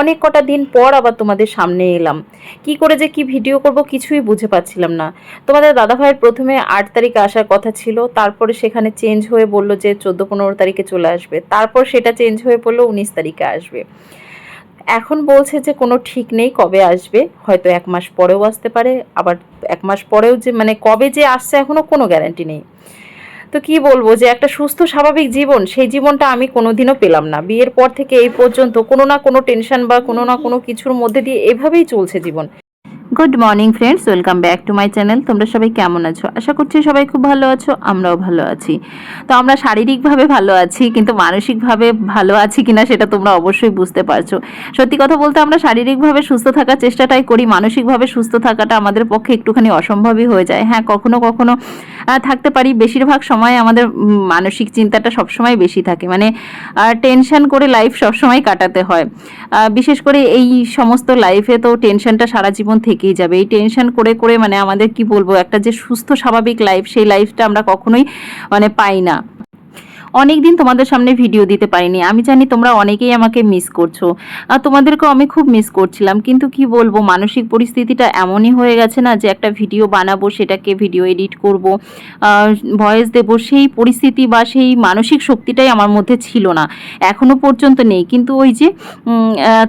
অনেক কটা দিন পর আবার তোমাদের সামনে এলাম। কি করে যে কি ভিডিও করব কিছুই বুঝে পাচ্ছিলাম না। তোমাদের দাদাভাইয়ের প্রথমে আট তারিখে আসার কথা ছিল, তারপরে সেখানে চেঞ্জ হয়ে বলল যে চোদ্দ পনেরো তারিখে চলে আসবে। তারপর সেটা চেঞ্জ হয়ে পড়ল উনিশ তারিখে আসবে। এখন বলছে যে কোনো ঠিক নেই কবে আসবে, হয়তো এক মাস পরেও আসতে পারে, আবার এক মাস পরেও যে মানে কবে যে আসছে এখনও কোনো গ্যারান্টি নেই। তো কি বলব যে একটা সুস্থ, স্বাভাবিক জীবন, সেই জীবনটা আমি কোনোদিনও পেলাম না। বিয়ের পর থেকে এই পর্যন্ত কোনো না কোনো টেনশন বা কোনো না কোনো কিছুর মধ্যে দিয়ে এভাবেই চলছে জীবন। Good morning friends, welcome back to my channel. তোমরা সবাই কেমন আছো? আশা করছি সবাই খুব ভালো আছো, আমরাও ভালো আছি। তো আমরা শারীরিকভাবে ভালো আছি, কিন্তু মানসিকভাবে ভালো আছি কিনা সেটা তোমরা অবশ্যই বুঝতে পারছ। সত্যি কথা বলতে আমরা শারীরিকভাবে সুস্থ থাকার চেষ্টাটাই করি, মানসিকভাবে সুস্থ থাকাটা আমাদের পক্ষে একটুখানি অসম্ভবই হয়ে যায়। হ্যাঁ কখনো কখনো থাকতে পারি, বেশিরভাগ সময় আমাদের মানসিক চিন্তাটা সবসময় বেশি থাকে। মানে টেনশন করে লাইফ সবসময় কাটাতে হয়। বিশেষ করে এই সমস্ত লাইফে তো টেনশনটা সারা জীবন থেকেই যাবে। এই টেনশন করে করে মানে আমাদের কি বলব? একটা যে সুস্থ, স্বাভাবিক লাইফ সেই লাইফটা আমরা কখনোই মানে পাই না। অনেক দিন তোমাদের সামনে ভিডিও দিতে পারিনি। আমি জানি তোমরা অনেকেই আমাকে মিস করছ। আর তোমাদেরকেও আমি খুব মিস করছিলাম। কিন্তু কি বলব, মানসিক পরিস্থিতিটা এমনই হয়ে গেছে না যে একটা ভিডিও বানাবো, সেটাকে ভিডিও এডিট করব। ভয়েস দেব। সেই পরিস্থিতি বা সেই মানসিক শক্তিটাই আমার মধ্যে ছিল না। এখনও পর্যন্ত নেই। কিন্তু ওই যে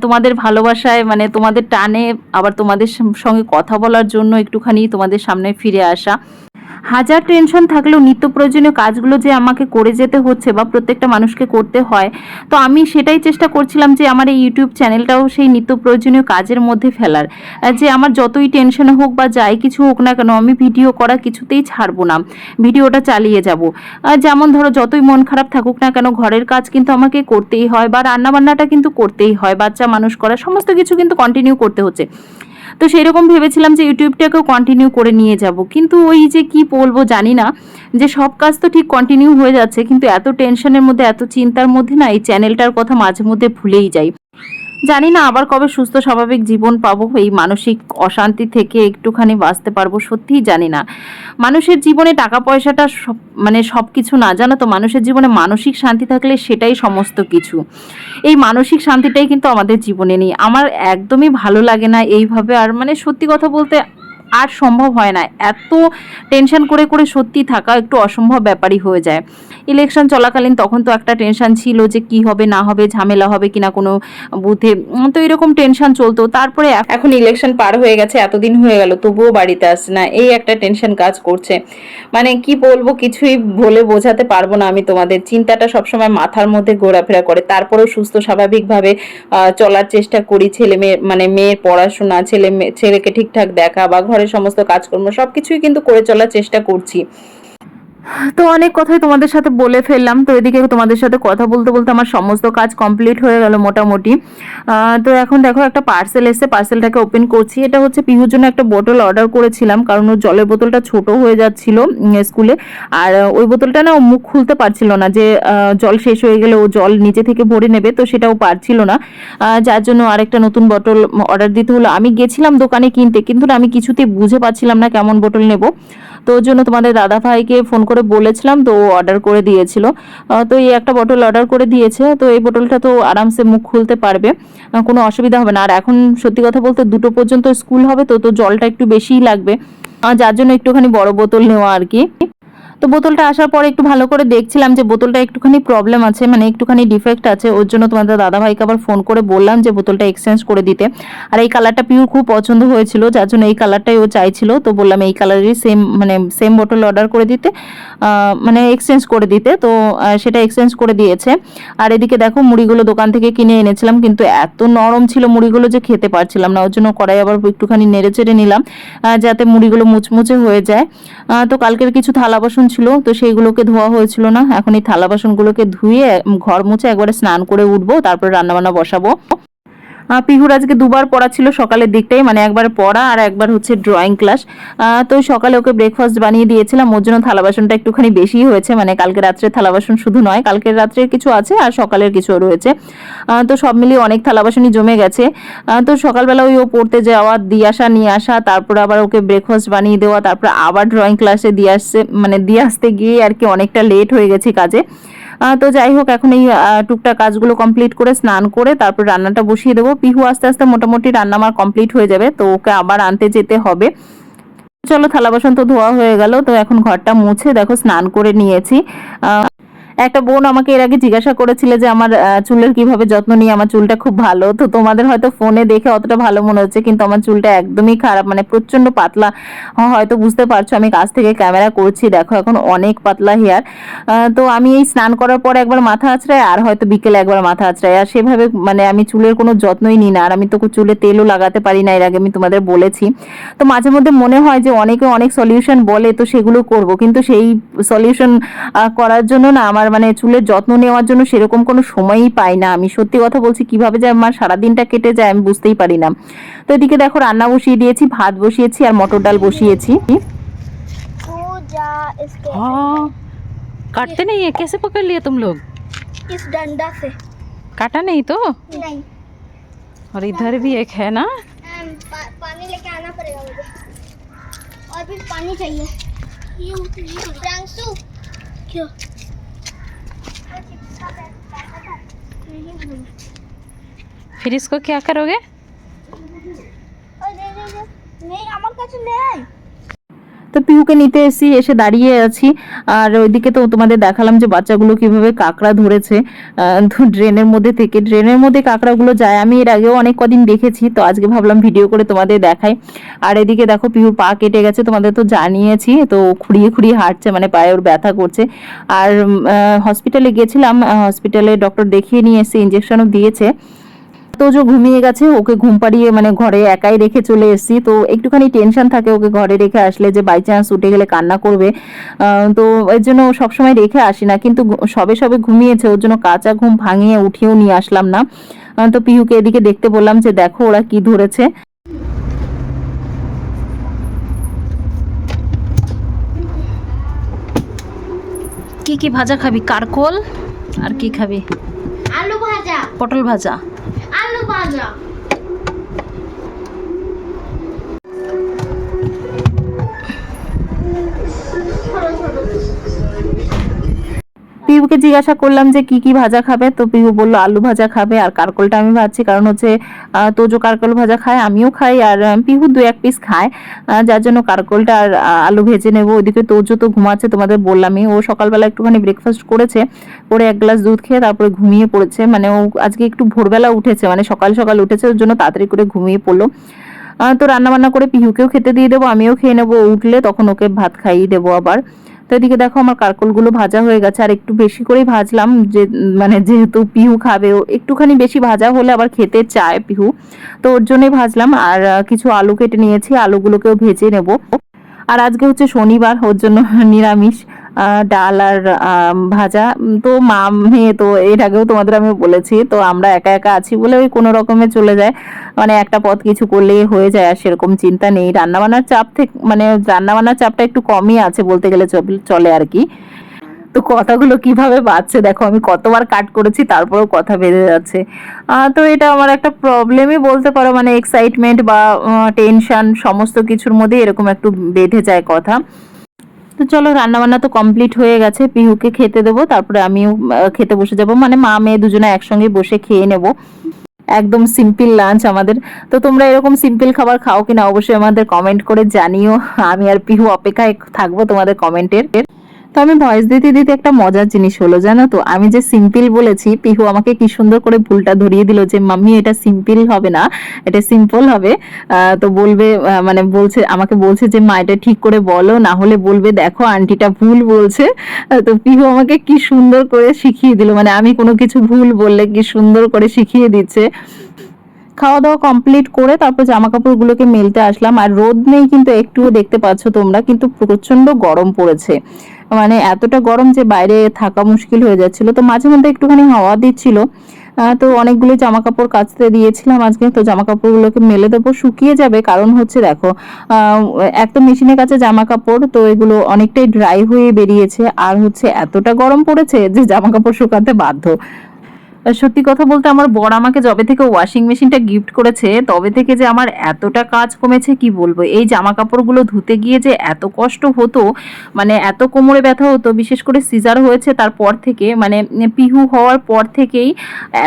তোমাদের ভালোবাসায় মানে তোমাদের টানে আবার তোমাদের সঙ্গে কথা বলার জন্য একটুখানি তোমাদের সামনে ফিরে আসা। হাজার টেনশন থাকলেও নিত্য প্রয়োজনীয় কাজগুলো যে আমাকে করে যেতে হচ্ছে বা প্রত্যেকটা মানুষকে করতে হয়, তো আমি সেটাই চেষ্টা করছিলাম যে আমার এই ইউটিউব চ্যানেলটাও সেই নিত্য প্রয়োজনীয় কাজের মধ্যে ফেলার। যে আমার যতই টেনশন হোক বা যাই কিছু হোক না কেন, আমি ভিডিও করা কিছুতেই ছাড়বো না। ভিডিওটা চালিয়ে যাব। যেমন ধরো, যতই মন খারাপ থাকুক না কেন, ঘরের কাজ কিন্তু আমাকে করতেই হয় বা রান্নাবান্নাটা কিন্তু করতেই হয়। বাচ্চা মানুষ করা সমস্ত কিছু কিন্তু কন্টিনিউ করতে হচ্ছে। তো সেই রকম ভেবেছিলাম যে ইউটিউবটাকেও কন্টিনিউ করে নিয়ে যাব। কিন্তু ওই যে কি বলব জানি না, যে সব কাজ তো ঠিক কন্টিনিউ হয়ে যাচ্ছে, কিন্তু এত টেনশনের মধ্যে, এত চিন্তার মধ্যে না এই চ্যানেলটার কথা মাঝে মধ্যে ভুলেই যাই। জানি না আবার কবে সুস্থ স্বাভাবিক জীবন পাবো, এই মানসিক অশান্তি থেকে একটুখানি বাঁচতে পারব, সত্যিই জানি না। মানুষের জীবনে টাকা পয়সাটা সব মানে সব কিছু না, জানো তো, মানুষের জীবনে মানসিক শান্তি থাকলে সেটাই সমস্ত কিছু। এই মানসিক শান্তিটাই কিন্তু আমাদের জীবনে নেই। আমার একদমই ভালো লাগে না এইভাবে, আর মানে সত্যি কথা বলতে আর সম্ভব হয় না। এত টেনশন করে করে সত্যি থাকা একটু অসম্ভব ব্যাপারই হয়ে যায়। ইলেকশন চলাকালীন তখন তো একটা টেনশন ছিল যে কি হবে, না হবে, ঝামেলা হবে কিনা কোনো বুথে তো এরকম টেনশন চলতো। তারপরে এখন ইলেকশন পার হয়ে গেছে, এতদিন হয়ে গেল, তবুও বাড়িতে আসছে না। এই একটা টেনশন কাজ করছে। মানে কি বলব, কিছুই বলে বোঝাতে পারব না আমি তোমাদের। চিন্তাটা সবসময় মাথার মধ্যে ঘোরাফেরা করে। তারপরেও সুস্থ, স্বাভাবিকভাবে চলার চেষ্টা করি। ছেলে মেয়ে মানে মেয়ের পড়াশোনা, ছেলে ছেলেকে ঠিকঠাক দেখা বা ঘরের সমস্ত কাজকর্ম সব কিছুই কিন্তু করে চলার চেষ্টা করছি। তো অনেক কথাই তোমাদের সাথে বলে ফেললাম। তো এদিকে তোমাদের সাথে কথা বলতে বলতে আমার সমস্ত কাজ কমপ্লিট হয়ে গেল মোটামুটি। তো এখন দেখো একটা পার্সেল এসছে পার্সেলটাকে ওপেন করছি। এটা হচ্ছে পিহুর জন্য একটা বোতল অর্ডার করেছিলাম, কারণ ওর জলের বোতলটা ছোট হয়ে যাচ্ছিল স্কুলে আর ওই বোতলটা না ও মুখ খুলতে পারছিল না যে জল শেষ হয়ে গেলে ও জল নিচে থেকে ভরে নেবে, তো সেটাও পারছিল না। যার জন্য আরেকটা নতুন বোতল অর্ডার দিতে হলো। আমি গেছিলাম দোকানে কিনতে, কিন্তু আমি কিছুতেই বুঝে পাচ্ছিলাম না কেমন বোতল নেব। তো ওর জন্য তোমাদের দাদা ভাইকে ফোন করে বলেছিলাম, তো ও অর্ডার করে দিয়েছিল। তো এই একটা বোতল অর্ডার করে দিয়েছে, তো এই বোতলটা তো আরামসে মুখ খুলতে পারবে। কোনো অসুবিধা হবে না। আর এখন সত্যি কথা বলতে দুটো পর্যন্ত স্কুল হবে, তো তো জলটা একটু বেশিই লাগবে। যার জন্য একটুখানি বড় বোতল নেওয়া আর কি। তো বোতলটা আসার পরে একটু ভালো করে দেখছিলাম যে বোতলটা একটুখানি প্রবলেম আছে মানে একটুখানি ডিফেক্ট আছে, ওর জন্য তোমাদের দাদা ভাইকে আবার ফোন করে বললাম যে বোতলটা এক্সচেঞ্জ করে দিতে। আর এই কালারটা পিউর খুব পছন্দ হয়েছিল, যার জন্য এই কালারটাই ও চাইছিল, তো বললাম এই কালারেরই সেম মানে সেম বোতল অর্ডার করে দিতে মানে এক্সচেঞ্জ করে দিতে, তো সেটা এক্সচেঞ্জ করে দিয়েছে। আর এদিকে দেখো মুড়িগুলো দোকান থেকে কিনে এনেছিলাম, কিন্তু এত নরম ছিল মুড়িগুলো যে খেতে পারছিলাম না, ওর জন্য কড়াই আবার একটুখানি নেড়ে চেড়ে নিলাম যাতে মুড়িগুলো মুচমুচে হয়ে যায়। তো কালকের কিছু থালা বাসন ছিল, তো সেইগুলোকে ধোয়া হয়েছিল না। এখন এই থালা বাসনগুলোকে ধুয়ে ঘর মুছে একবারে স্নান করে উঠবো, তারপরে রান্নাবান্না বসাবো। পিহুর আজকে দুবার পড়া ছিল সকালের দিকটাই মানে একবার পড়া আর একবার হচ্ছে ড্রয়িং ক্লাস তো সকালে ওকে ব্রেকফাস্ট বানিয়ে দিয়েছিলাম, ওর জন্য থালা বাসনটা একটুখানি বেশি হয়েছে মানে কালকে রাত্রে থালা বাসন শুধু নয়, কালকের রাত্রের কিছু আছে আর সকালের কিছু রয়েছে। তো সব মিলিয়ে অনেক থালা বাসনই জমে গেছে। তো সকালবেলা ওই ও পড়তে যাওয়া, দিয়ে আসা, নিয়ে আসা, তারপর আবার ওকে ব্রেকফাস্ট বানিয়ে দেওয়া, তারপর আবার ড্রয়িং ক্লাসে দিয়ে আসছে মানে দিয়ে আসতে গিয়ে আর কি অনেকটা লেট হয়ে গেছে কাজে। তো যাই হোক, এখন এই টুকটা কাজগুলো কমপ্লিট করে স্নান করে তারপর রান্নাটা বসিয়ে দেবো। পিহু আস্তে আস্তে মোটামুটি রান্না আমার কমপ্লিট হয়ে যাবে, তো ওকে আবার আনতে যেতে হবে। চলো থালা বাসন তো ধোয়া হয়ে গেল, তো এখন ঘরটা মুছে দেখো, স্নান করে নিয়েছি। একটা বোন আমাকে এর আগে জিজ্ঞাসা করেছিল যে আমার চুলের কীভাবে যত্ন নিই আমার চুলটা খুব ভালো। তো তোমাদের হয়তো ফোনে দেখে অতটা ভালো মনে হচ্ছে, কিন্তু আমার চুলটা একদমই খারাপ মানে প্রচণ্ড পাতলা। হয়তো বুঝতে পারছ, আমি কাছ থেকে ক্যামেরা করছি, দেখো এখন অনেক পাতলা হেয়ার। তো আমি এই স্নান করার পর একবার মাথা আঁচড়াই, আর হয়তো বিকেলে একবার মাথা আছড়াই আর সেভাবে মানে আমি চুলের কোনো যত্নই নিই না, আর আমি তো চুলে তেলও লাগাতে পারি না, এর আগে আমি তোমাদের বলেছি। তো মাঝে মধ্যে মনে হয় যে অনেকে অনেক সলিউশন বলে, তো সেগুলো করব, কিন্তু সেই সলিউশন করার জন্য না আমার মানে চুলের যত্ন নেওয়ার জন্য সেরকম কোনো সময়ই পাই না আমি সত্যি কথা বলছি কিভাবে যে আমার সারাদিনটা কেটে যায় আমি বুঝতেই পারি না তো এদিকে দেখো রান্না বসিয়ে দিয়েছি ভাত বসিয়েছি আর মটর ডাল বসিয়েছি पूजा इसके हाँ काटते नहीं है कैसे पकड़ लिए तुम लोग इस डंडा से काटा नहीं तो नहीं और इधर भी एक है ना अम, पा, पानी लेके आना पड़ेगा मुझे और फिर पानी चाहिए प्रांशु क्यों फिर इसको क्या करोगे? नहीं তো পিহুকে নিতে এসেছি, এসে দাঁড়িয়ে আছি। আর ওইদিকে তো তোমাদের দেখালাম যে বাচ্চাগুলো কীভাবে কাঁকড়া ধরেছে। ড্রেনের মধ্যে থেকে, ড্রেনের মধ্যে কাঁকড়াগুলো যায়। আমি এর আগেও অনেক কদিন দেখেছি, তো আজকে ভাবলাম ভিডিও করে তোমাদের দেখাই। আর এদিকে দেখো, পিহুর পা কেটে গেছে, তোমাদের তো জানিয়েছি, তো খুঁড়িয়ে খুঁড়িয়ে হাঁটছে মানে পায়ে ওর ব্যথা করছে। আর হসপিটালে গেছিলাম হসপিটালে ডক্টর দেখিয়ে নিয়ে এসে ইঞ্জেকশনও দিয়েছে। তো যে ঘুমিয়ে গেছে ওকে ঘুম পাড়িয়ে মানে ঘরে একাই রেখে চলে এসেছি। তো একটুখানি টেনশন থাকে ওকে ঘরে রেখে আসলে যে বাই চান্স উঠে গেলে কান্না করবে। আহ, তো এর জন্য সবসময় রেখে আসি না কিন্তু সবে সবে ঘুমিয়েছে ওর জন্য কাঁচা ঘুম ভাঙিয়ে উঠিয়েও নিয়ে আসলাম না। তো পিহুকে এদিকে দেখতে বললাম যে দেখো ওরা কি ধরেছে। কি কি ভাজা খাবি? কারকোল আর কি খাবি? আলু ভাজা। পটল ভাজা। আলু ভাজা পিহুকে জিজ্ঞাসা করলাম যে কি কি ভাজা খাবে, তো পিহু বলল, আলু ভাজা খাবে আর কারকলটা আমি ভাজছি। কারণ হচ্ছে তোজো কারকল ভাজা খায়, আমিও খাই আর পিহু দু এক পিস খায়। যার জন্য কারকলটা আর আলু ভেজে নেব। ওইদিকে তোজো তো ঘুমাচ্ছে, তোমাদের বললামই। ও সকালবেলা একটুখানি ব্রেকফাস্ট করেছে, করে এক গ্লাস দুধ খেয়ে তারপরে ঘুমিয়ে পড়েছে। মানে ও আজকে একটু ভোরবেলা উঠেছে মানে সকাল সকাল উঠেছে, ওর জন্য তাড়াতাড়ি করে ঘুমিয়ে পড়ল। তো রান্না বান্না করে পিহুকেও খেতে দিয়ে দেবো, আমিও খেয়ে নেব। উঠলে তখন ওকে ভাত খাইয়ে দেবো আবার। তো এদিকে দেখো আমার কারকলগুলো ভাজা হয়ে গেছে, আর একটু বেশি করেই ভাজলাম, যে মানে যেহেতু পিহু খাবে, ও একটুখানি বেশি ভাজা হলে আবার খেতে চায় পিহু। তো ওর জন্যই ভাজলাম, আর কিছু আলু কেটে নিয়েছি, আলুগুলোকেও ভেজে নেব। আর আজকে হচ্ছে শনিবার, ওর জন্য নিরামিষ। ডাল আর ভাজা। তো মা মেয়ে তো এর আগেও তোমাদের আমি বলেছি, তো আমরা একা একা আছি বলে ওই কোনো রকমে চলে যায়। মানে একটা পথ কিছু করলেই হয়ে যায় আর সেরকম চিন্তা নেই। রান্নাবান্নার চাপ থেকে মানে রান্নাবান্নার চাপটা একটু কমই আছে বলতে গেলে চল- আর কি। তো কথাগুলো কীভাবে বাজছে দেখো, আমি কতবার কাট করেছি, তারপরেও কথা বেড়ে যাচ্ছে। তো এটা আমার একটা প্রবলেমই বলতে পারো মানে এক্সাইটমেন্ট বা টেনশন সমস্ত কিছুর মধ্যে এরকম একটু বেঁধে যায় কথা। তো চলো, রান্নাবান্না তো কমপ্লিট হয়ে গেছে। পিহুকে খেতে দেবো, তারপরে আমিও খেতে বসে যাব। মানে মা, মেয়ে দুজনে একসঙ্গে বসে খেয়ে নেব। একদম সিম্পল লাঞ্চ আমাদের। তো তোমরা এরকম সিম্পল খাবার খাও কিনা, অবশ্যই আমাদের কমেন্ট করে জানিও। আমি আর পিহু অপেক্ষায় থাকব তোমাদের কমেন্টের তো আমি ভয়েস দিতে দিতে একটা মজার জিনিস হলো, জানো তো? আমি যে সিম্পল বলেছি, পিহু আমাকে কি সুন্দর করে ভুলটা ধরিয়ে দিল যে, মাম্মি, এটা সিম্পল হবে না, এটা সিম্পল হবে। তো বলবে মানে বলছে, আমাকে বলছে যে, মা, এটা ঠিক করে বলো, না হলে বলবে, দেখো, আন্টিটা ভুল বলছে। তো পিহু আমাকে কি সুন্দর করে শিখিয়ে দিল মানে আমি কোনো কিছু ভুল বললে কি সুন্দর করে শিখিয়ে দিচ্ছে। খাওয়া দাওয়া কমপ্লিট করে তারপর জামা কাপড়গুলোকে মেলতে আসলাম। আর রোদ নেই কিন্তু, একটুও দেখতে পাচ্ছ তোমরা, কিন্তু প্রচণ্ড গরম পড়েছে। মানে এতটা গরম যে বাইরে থাকা মুশকিল হয়ে যাচ্ছিল। তো মাঝে মধ্যে একটুখানি হাওয়া দিচ্ছিল। তো অনেকগুলো জামা কাপড় কাচতে দিয়েছিলাম আজকে। তো জামা কাপড়গুলোকে মেলে দেবো, শুকিয়ে যাবে। কারণ হচ্ছে দেখো এক তো মেশিনের কাছে জামা কাপড় তো এগুলো অনেকটাই ড্রাই হয়ে বেরিয়েছে। আর হচ্ছে এতটা গরম পড়েছে যে জামা কাপড় শুকাতে বাধ্য। সত্যি কথা বলতে আমার বর আমাকে যবে থেকে ওয়াশিং মেশিনটা গিফট করেছে, তবে থেকে যে আমার এতটা কাজ কমেছে কি বলব? এই জামা কাপড়গুলো ধুতে গিয়ে যে এত কষ্ট হতো মানে এত কোমরে ব্যথা হতো, বিশেষ করে সিজার হয়েছে তারপর থেকে মানে পিহু হওয়ার পর থেকেই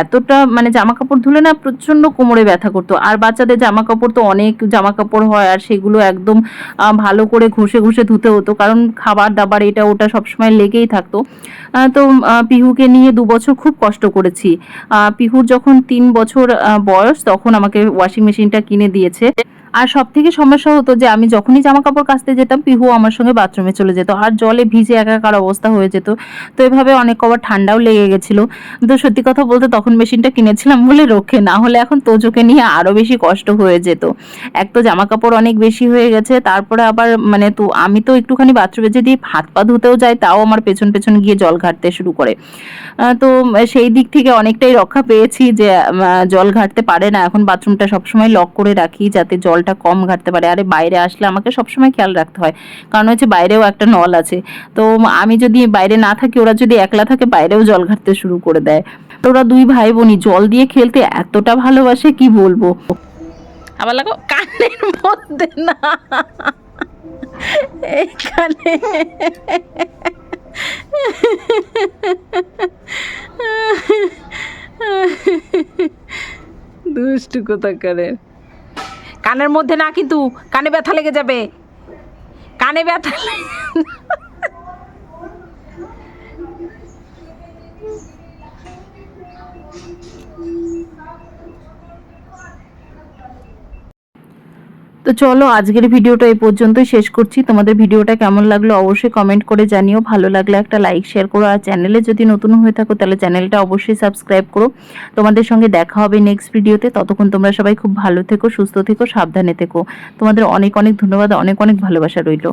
এতটা মানে জামা কাপড় ধুলে না প্রচণ্ড কোমরে ব্যথা করতো। আর বাচ্চাদের জামা কাপড় তো অনেক জামা কাপড় হয়, আর সেগুলো একদম ভালো করে ঘষে ঘষে ধুতে হতো, কারণ খাবার দাবার এটা ওটা সবসময় লেগেই থাকতো। তো পিহুকে নিয়ে দু বছর খুব কষ্ট করেছি। আহ, পিহুর যখন তিন বছর বয়স তখন আমাকে ওয়াশিং মেশিনটা কিনে দিয়েছে। আর সব থেকে সমস্যা হতো যে আমি যখনই জামা কাপড় কাচতে যেতাম, পিহু আমার সঙ্গে বাথরুমে চলে যেত। আর জলে ভিজে একাকার অবস্থা হয়ে যেত। তো এভাবে অনেক কবার ঠান্ডাও লেগে গেছিল। তো সত্যি কথা বলতে তখন মেশিনটা কিনেছিলাম বলে রক্ষে না হলে এখন তোজোকে নিয়ে আরও বেশি কষ্ট হয়ে যেত। এক তো জামা কাপড় অনেক বেশি হয়ে গেছে, তারপরে আবার মানে তো আমি তো একটুখানি বাথরুমে যদি হাত পা ধুতেও যাই, তাও আমার পেছন পেছন গিয়ে জল ঘাটতে শুরু করে। তো সেই দিক থেকে অনেকটাই রক্ষা পেয়েছি যে জল ঘাটতে পারে না। এখন বাথরুমটা সবসময় লক করে রাখি যাতে জলটা কম ঘাটতে পারে। আরে বাইরে আসলে আমাকে সবসময় খেয়াল রাখতে হয়। কারণ হচ্ছে বাইরেও একটা নল আছে। তো আমি যদি বাইরে না থাকি, ওরা যদি একলা থাকে, বাইরেও জল ঘাটতে শুরু করে দেয়। তো ওরা দুই ভাই বোনই জল দিয়ে খেলতে এতটা ভালোবাসে, কি বলব? আবার লাগো কানের মধ্যে না। এখানে দুষ্টু কোথাকারের? কানের মধ্যে না কিন্তু কানে ব্যথা লেগে যাবে। কানে ব্যথা তো চলো, আজকের ভিডিওটা এই পর্যন্তই শেষ করছি। তোমাদের ভিডিওটা কেমন লাগল অবশ্যই কমেন্ট করে জানিও। ভালো লাগলে একটা লাইক শেয়ার করো। আর চ্যানেলে যদি নতুন হয়ে থাকো, তাহলে চ্যানেলটা অবশ্যই সাবস্ক্রাইব করো। তোমাদের সঙ্গে দেখা হবে নেক্সট ভিডিওতে ততক্ষণ তোমরা সবাই খুব ভালো থেকো, সুস্থ থেকো, সাবধানে থেকো। তোমাদের অনেক অনেক ধন্যবাদ, অনেক অনেক ভালোবাসা রইল।